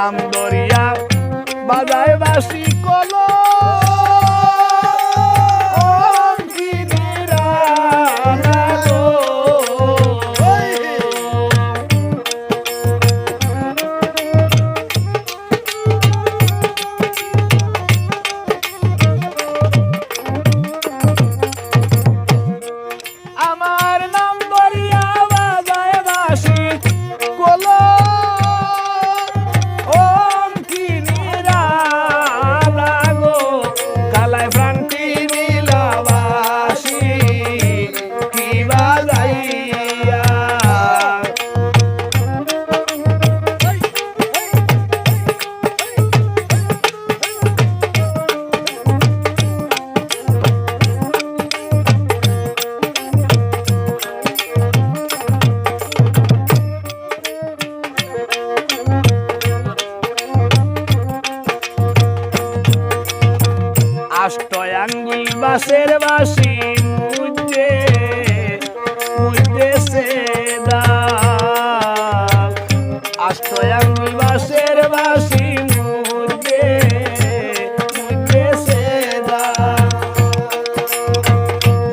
নাম দরিয়া বাজায় বাসি কল বাসের বাসি মুজে মুজে সে আষ্টয় আঙ্গুল বাসের বাসি মুজে মুজে সে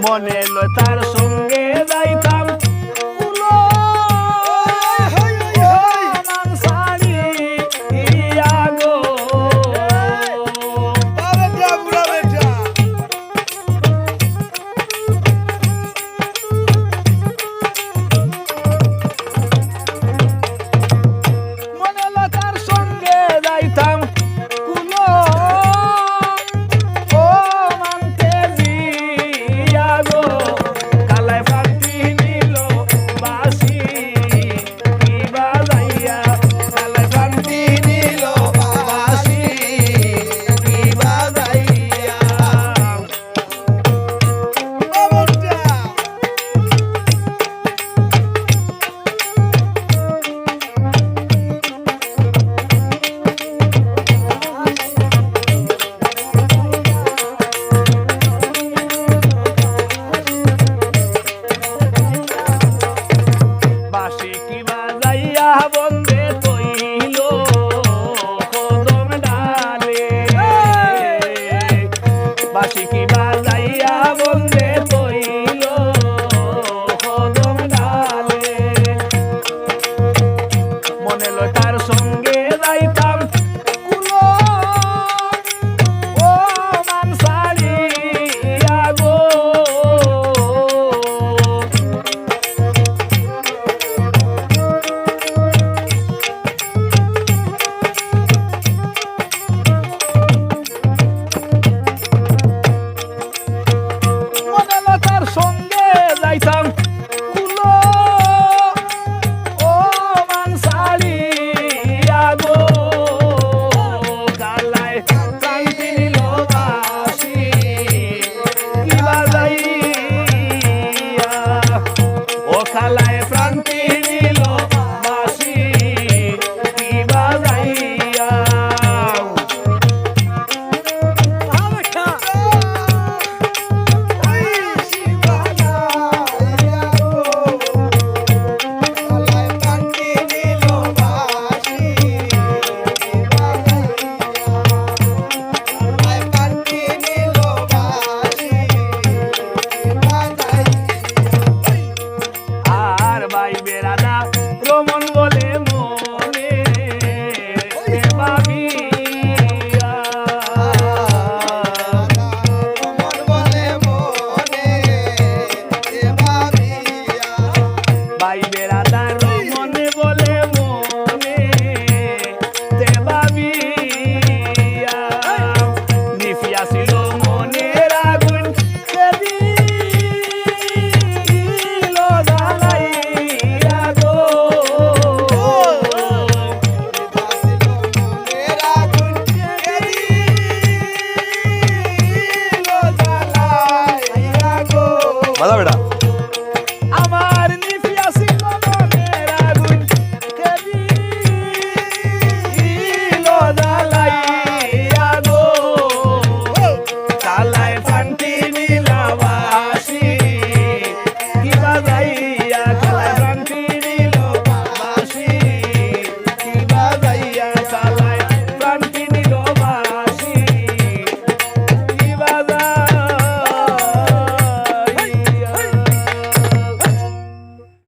মনে লতার সঙ্গে বাসি Sala Bailará